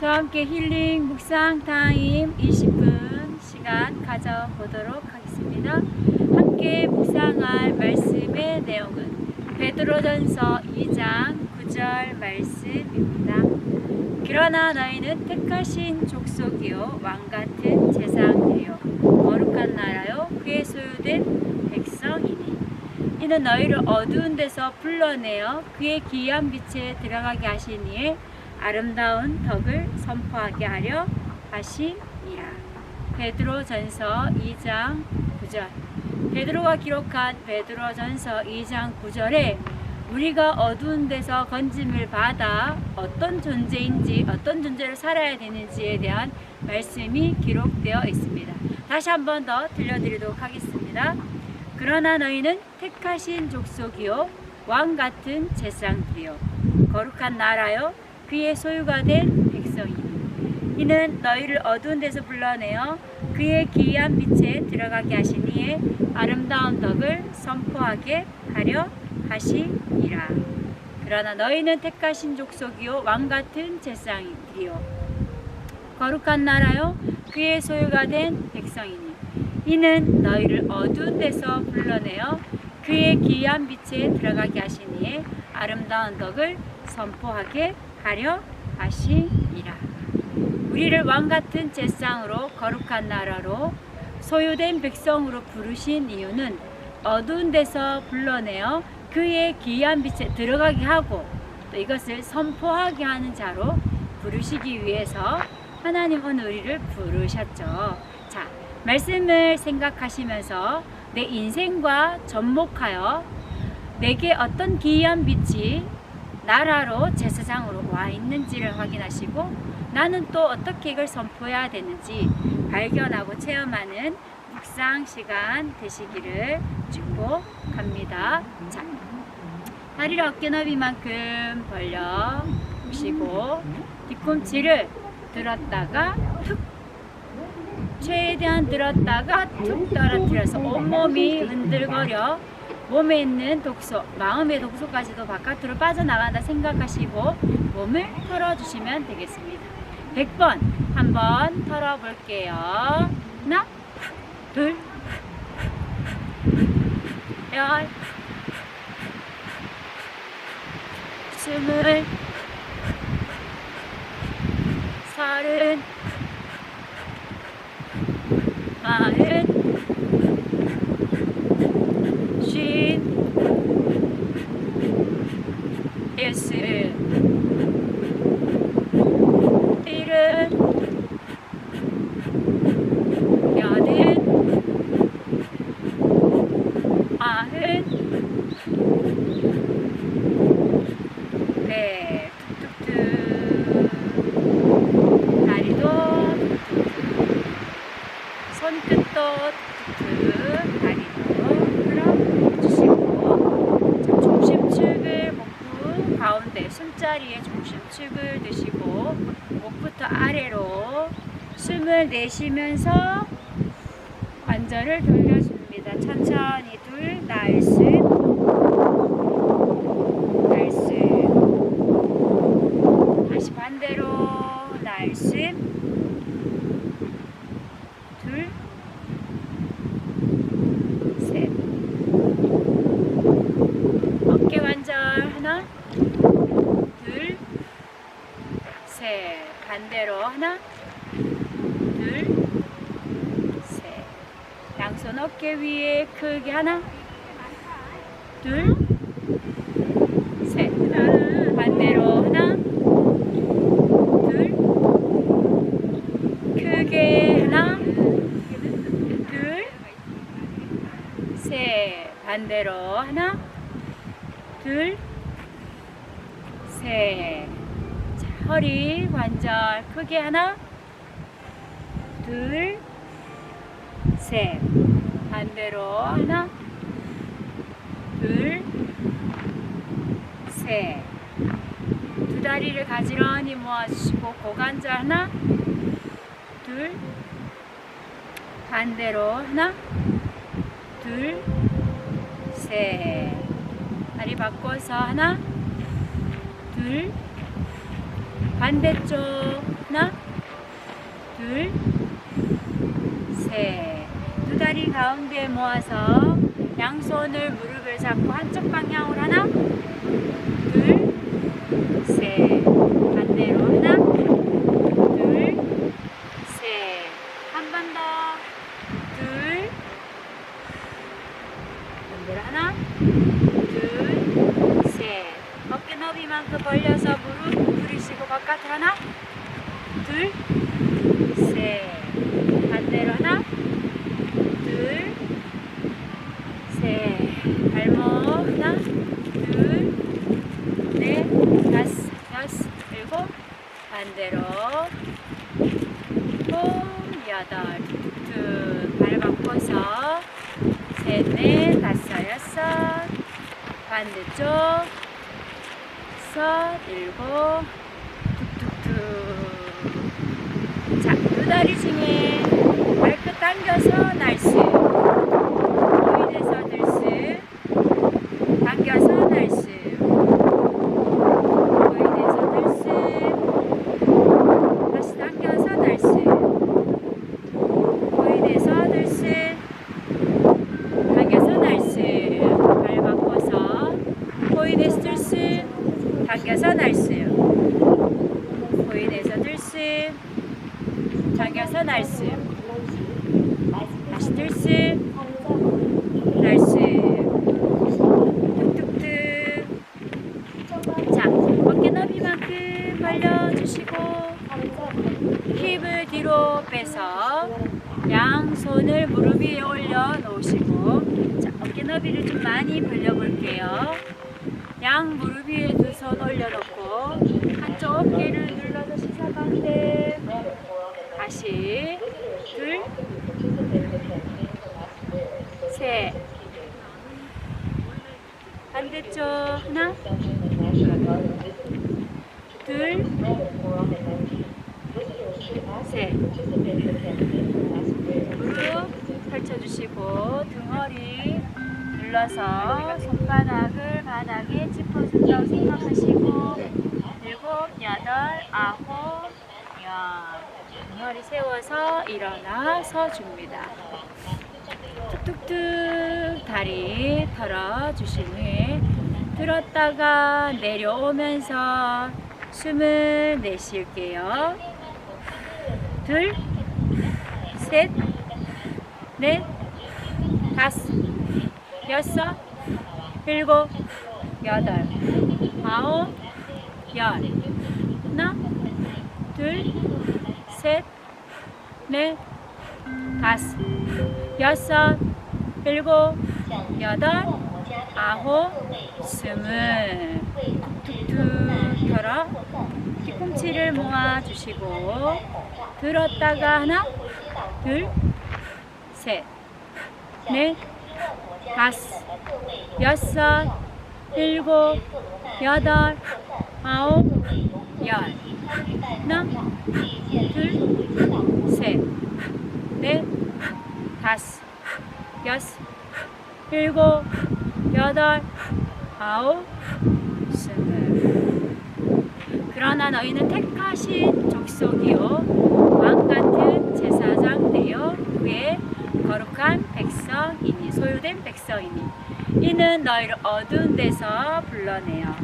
저와 함께 힐링 묵상 타임 20분 시간 가져보도록 하겠습니다. 함께 묵상할 말씀의 내용은 베드로전서 2장 9절 말씀입니다. 그러나 너희는 택하신 족속이요 왕 같은 제사장이요 거룩한 나라요 그의 소유된 백성이니 이는 너희를 어두운 데서 불러내어 그의 기이한 빛에 들어가게 하시니에 아름다운 덕을 선포하게 하려 하심이라. 베드로전서 2장 9절. 베드로가 기록한 베드로전서 2장 9절에 우리가 어두운 데서 건짐을 받아 어떤 존재인지 어떤 존재를 살아야 되는지에 대한 말씀이 기록되어 있습니다. 다시 한 번 더 들려드리도록 하겠습니다. 그러나 너희는 택하신 족속이요 왕 같은 제사장들이요 거룩한 나라요 그의 소유가 된 백성이니 이는 너희를 어두운 데서 불러내어 그의 기이한 빛에 들어가게 하시니에 아름다운 덕을 선포하게 하려 하시니라. 그러나 너희는 택하신 족속이요 왕 같은 제사장들이요 거룩한 나라요 그의 소유가 된 백성이니. 이는 너희를 어두운 데서 불러내어 그의 기이한 빛에 들어가게 하시니에 아름다운 덕을 선포하게 하려 하시니라. 우리를 왕 같은 제상으로 거룩한 나라로 소유된 백성으로 부르신 이유는 어두운 데서 불러내어 그의 기이한 빛에 들어가게 하고 또 이것을 선포하게 하는 자로 부르시기 위해서 하나님은 우리를 부르셨죠. 자, 말씀을 생각하시면서 내 인생과 접목하여 내게 어떤 기이한 빛이 나라로 제사장으로 와 있는지를 확인하시고 나는 또 어떻게 이걸 선포해야 되는지 발견하고 체험하는 묵상 시간 되시기를 축복합니다. 자, 다리를 어깨 너비만큼 벌려 보시고 뒤꿈치를 들었다가 툭 최대한 들었다가 툭 떨어뜨려서 온몸이 흔들거려 몸에 있는 독소, 마음의 독소까지도 바깥으로 빠져나간다 생각하시고 몸을 털어주시면 되겠습니다. 100번 한번 털어볼게요. 하나, 둘, 열, 스물, 서른, 마흔, 일흔, 일흔, 여든, 아흔, 네, 툭툭툭, 다리도 툭툭툭, 손끝도 툭툭툭, 다리도 풀어주시고, 자, 중심축을 목부 가운데 숨자리에 중심축을 드시고, 목부터 아래로 숨을 내쉬면서 관절을 돌려줍니다. 천천히 둘, 날숨, 날숨. 다시 반대로 날숨, 둘, 셋. 어깨 관절 하나, 둘, 셋. 반대로 하나, 둘, 셋. 양손 어깨 크게 하나, 둘, 셋. 반대로 하나, 둘, 크게 하나, 둘, 셋. 반대로 하나, 둘, 셋. 자, 허리 관절 크게 하나, 둘, 셋. 반대로 하나, 둘, 셋. 두 다리를 가지런히 모아주시고 고관절 하나, 둘, 반대로 하나, 둘, 셋. 다리 바꿔서 하나, 둘, 반대쪽 하나, 둘, 셋. 두 다리 가운데 모아서 양손을 무릎을 잡고 한쪽 방향으로 하나, 둘, 셋. 반대로 하나, 둘, 셋. 한 번 더. 둘. 반대로 하나, 둘, 셋. 어깨 너비만큼 벌려서 무릎 구부리시고 바깥으로 하나, 둘, 셋. 반대로 하나, 둘, 셋. 발목 하나, 둘, 넷, 다섯, 여섯, 일곱. 반대로. 홈, 여덟, 툭툭. 발 바꿔서. 셋, 넷, 다섯, 여섯. 반대쪽. 여섯, 일곱. 툭툭툭. 자, 두 다리 중에 발끝 당겨서 날씨. 포인에서 들스. 당겨서 날씨. 포인에서 들스. 다시 당겨서 날씨. 포인에서 들스. 당겨서 날씨. 발 바꿔서. 포인에서 들스. 당겨서 날씨. 포인에서 들스. 당겨서 날씨. 다시 들스. 날씨. 툭툭툭. 자, 어깨 너비만큼 벌려주시고 힙을 뒤로 빼서 양 손을 무릎 위에 올려 놓으시고 자, 어깨 너비를 좀 많이 벌려 볼게요. 양 무릎 위에 두 손 올려놓고 한쪽 어깨를 눌러서 시사 반대 다시 둘 셋 반대쪽 하나 둘 셋. 무릎 펼쳐주시고 등허리 눌러서 손바닥을 바닥에 짚어준다고 생각하시고 일곱, 여덟, 아홉, 열 등허리 세워서 일어나서 줍니다. 툭툭툭 다리 털어주신 후에 들었다가 내려오면서 숨을 내쉴게요. 둘, 셋, 넷, 다섯, 여섯, 일곱, 여덟, 아홉, 열. 하나, 둘, 셋, 넷, 다섯, 여섯, 일곱, 여덟, 아홉, 스물. 툭툭 털어 뒤꿈치를 모아주시고 들었다가 하나, 둘, 셋, 넷, 다섯, 여섯, 일곱, 여덟, 아홉, 열. 하나, 둘, 셋, 넷, 다섯, 여섯, 일곱, 여덟, 아홉, 스물. 그러나 너희는 택하신 족속이요 왕 같은 제사장 되어 그의 거룩한 백성이니 소유된 백성이니 이는 너희를 어두운 데서 불러내어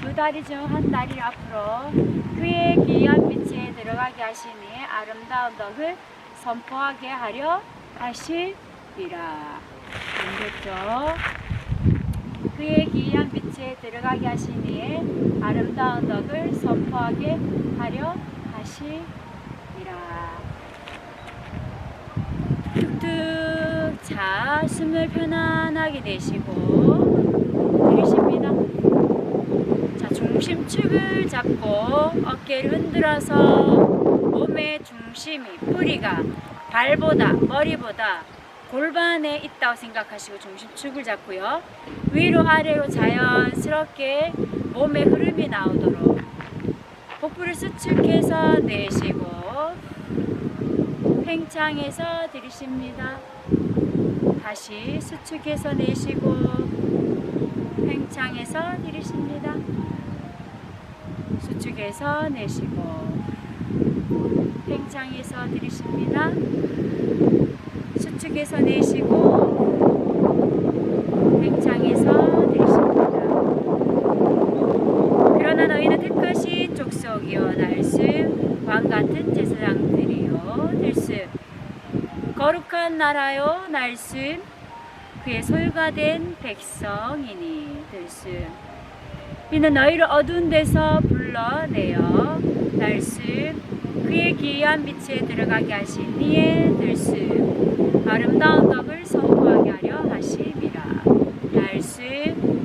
두 다리 중 한 다리 앞으로 그의 귀한 빛에 들어가게 하시니 아름다운 덕을 선포하게 하려 하시리라 반대쪽 그의 기이한 빛에 들어가게 하시니 아름다운 덕을 선포하게 하려 하시리라. 자 숨을 편안하게 내쉬고 내쉽니다. 자 중심축을 잡고 어깨를 흔들어서 몸의 중심이 뿌리가 발보다 머리보다 골반에 있다고 생각하시고 중심축을 잡고요. 위로 아래로 자연스럽게 몸의 흐름이 나오도록 복부를 수축해서 내쉬고 팽창해서 들이쉽니다. 다시 수축해서 내쉬고 팽창해서 들이쉽니다. 수축해서 내쉬고 팽창해서 들이쉽니다. 수축해서 내쉬고 팽창해서 들이쉽니다. 그러나 너희는 택하신 족속이여 날씀 왕 같은 제사장들이여 들씀 나라요 날씀 그의 소유가 된 백성이니 들씀 이는 너희를 어두운 데서 불러내어 날씀 그의 기이한 빛에 들어가게 하신 이의 들씀 아름다운 덕을 선포하게 하려 하심이라. 날씀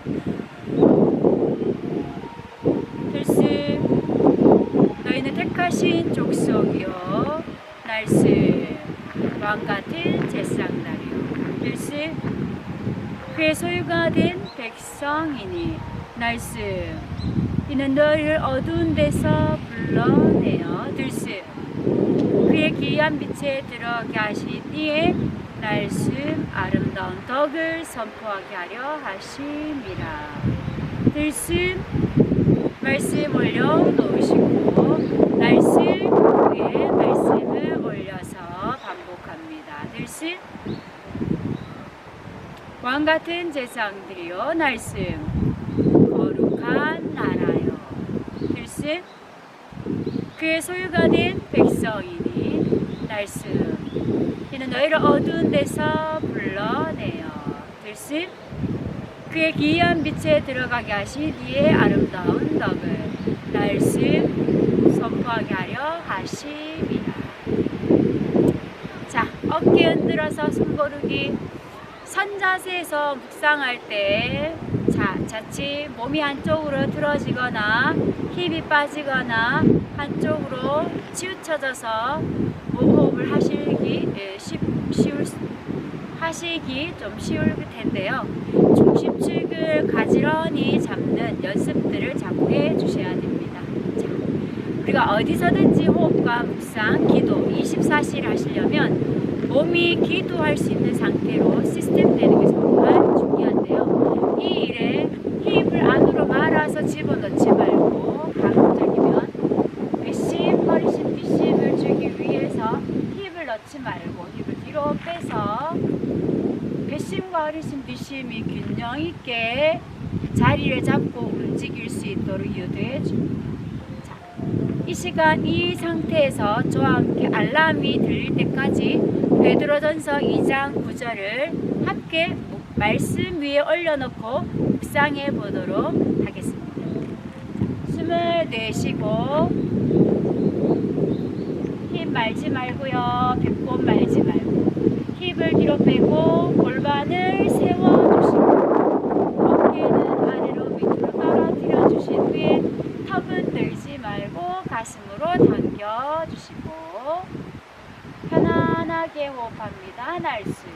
들씀 너희는 택하신 족속이요 날씀 왕 같은 제사장날이요. 들씀 그의 소유가 된 백성이니 날씀 이는 너희를 어두운 데서 불러내어 들씀 그의 기이한 빛에 들어가게 하신 이의 날씀 아름다운 덕을 선포하게 하려 하심이라. 들씀 말씀 올려 놓으시고 날씀 위에 말씀을 올려서 반복합니다 들씀. 왕 같은 제사장들이여 날씀. 거룩한 나라여. 들씀. 그의 소유가 된 백성이니 날씀. 이는 너희를 어두운 데서 불러내어. 들씀. 그의 기이한 빛에 들어가게 하신 이의 아름다운 덕을 날씀 선포하게 하려 하심이라. 자 어깨 흔들어서 숨 고르기 선자세에서 묵상할 때 자, 자칫 몸이 한쪽으로 틀어지거나 힘이 빠지거나 한쪽으로 치우쳐져서 호흡을 하시기 예, 쉽, 쉬울 수- 하시기 좀 쉬울 텐데요. 중심축을 가지런히 잡는 연습들을 자꾸 해 주셔야 됩니다. 자, 우리가 어디서든지 호흡과 묵상, 기도 24시를 하시려면 몸이 기도할 수 있는 상태로 시스템 되는 게 정말 중요한데요. 이 일에 힘을 안으로 말아서 집어넣지 말고 방금적이면 뒷심, 허리심, 뒷심을 주기 위해서 힘을 넣지 말고 힘을 뒤로 빼서 배심과 허리심, 뒷심이 균형 있게 자리를 잡고 움직일 수 있도록 유도해 줍니다. 자, 이 시간 이 상태에서 저와 함께 알람이 들릴 때까지 베드로전서 2장 9절을 함께 묵- 말씀 위에 올려놓고 묵상해 보도록 하겠습니다. 숨을 내쉬고 힘 말지 말고요. 배꼽 말지 말고 힙을 뒤로 빼고 골반을 세워주시고 어깨는 아래로 밑으로 떨어뜨려 주신 후에 턱은 들지 말고 가슴으로 당겨주시고 편안하게 호흡합니다. 날숨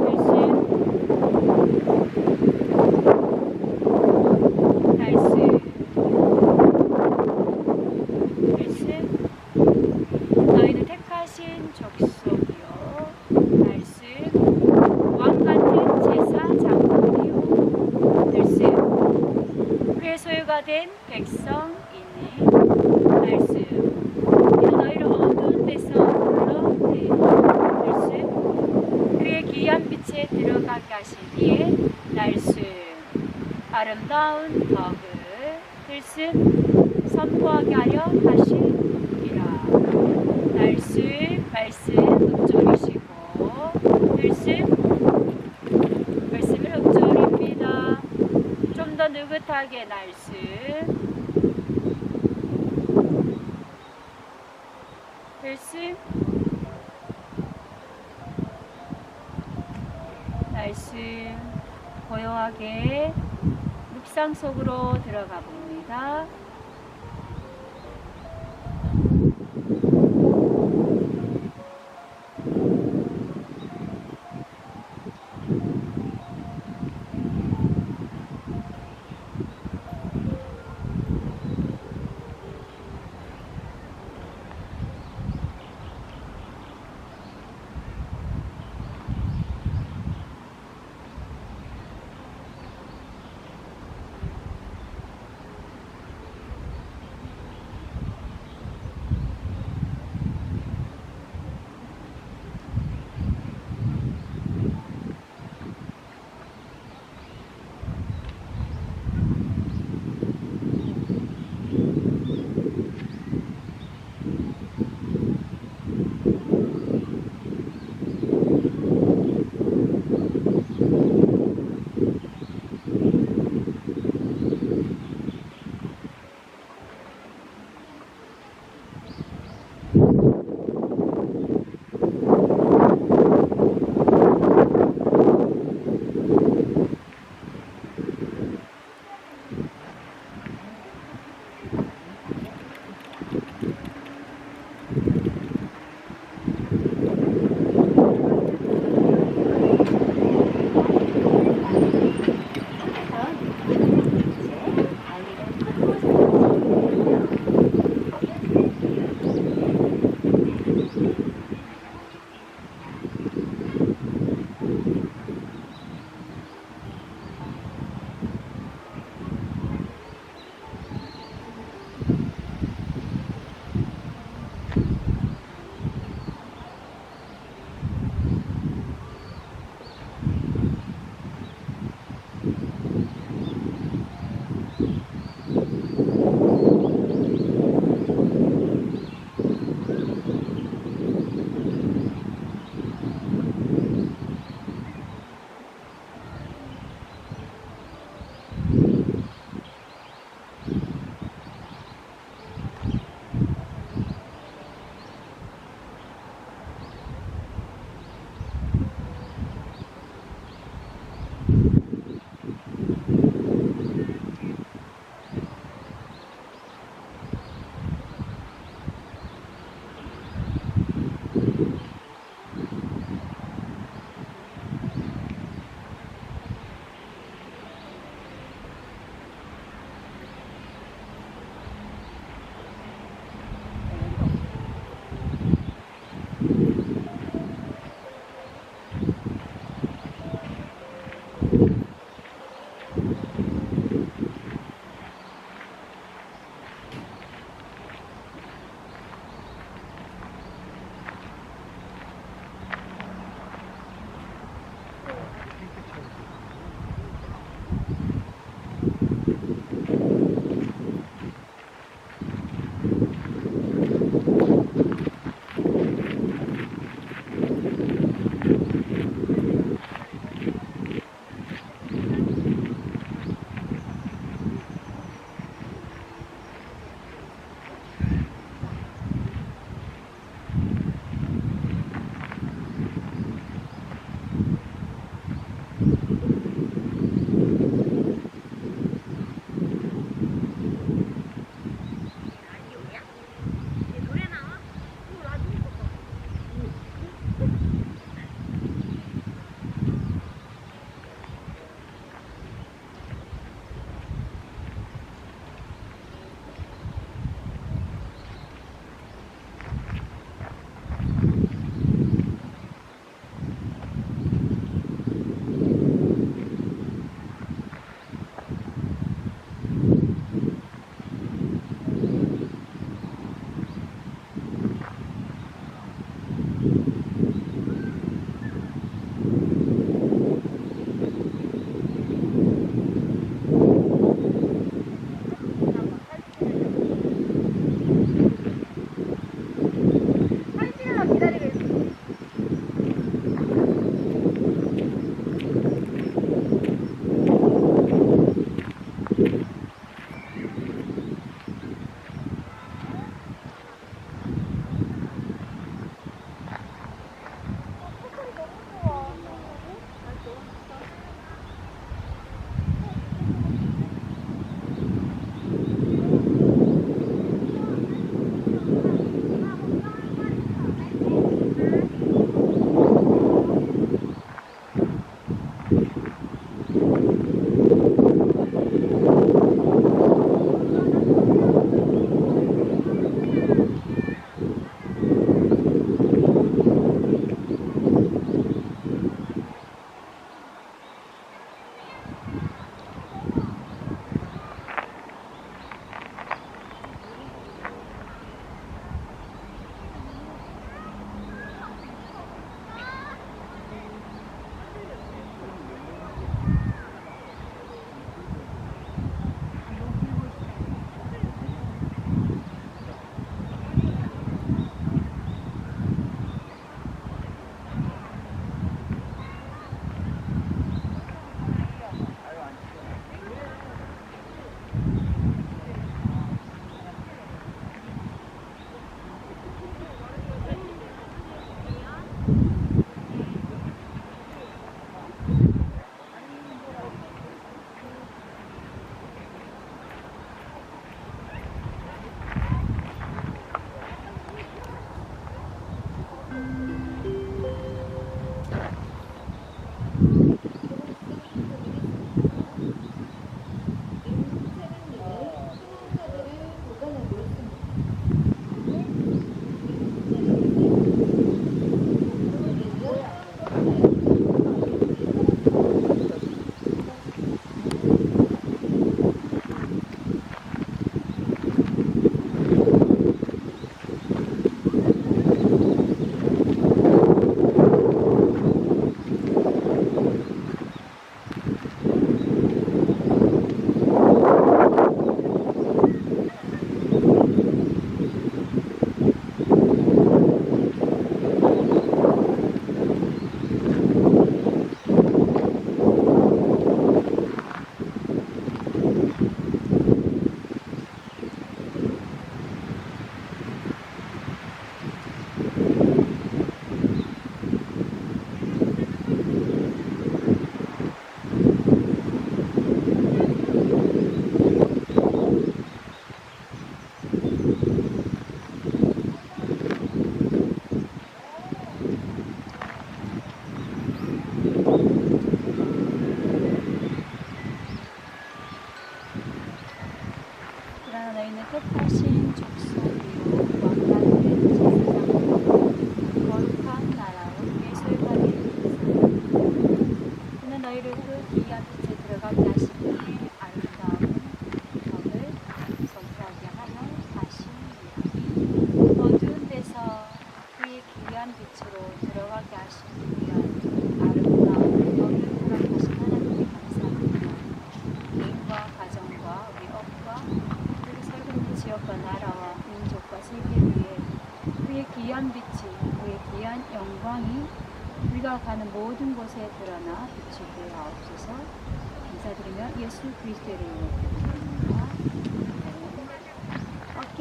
날숨 날숨 날숨 너희는 택하신 족속이요 말씀 왕 같은 제사장이요 말씀 그의 소유가 된 백성이니 말씀 이는 너희를 어두운 데서 불러내 말씀 그의 귀한 빛에 들어가게 하신 이의 날씀 아름다운 덕을 들씀 선포하게 하려 하시니라 날씀 말씀 읊조리시고 들씀 말씀을 읊조립니다. 좀 더 느긋하게 날씀 고요하게 묵상 속으로 들어가 봅니다.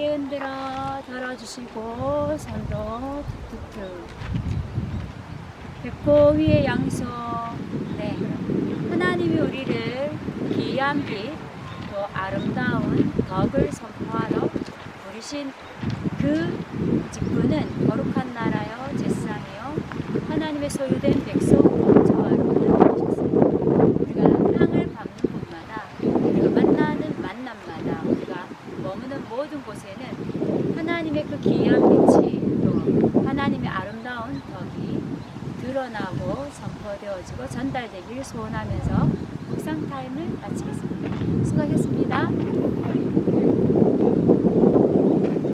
곱게 흔들어 덜어주시고 손으로 툭툭툭 배꼽 위에 양손 네. 하나님이 우리를 귀한 빛또 아름다운 덕을 선포하러 부르신 그 직분은 거룩한 나라여 제상이요. 하나님의 소유된 백성 저와 하기를 소원하면서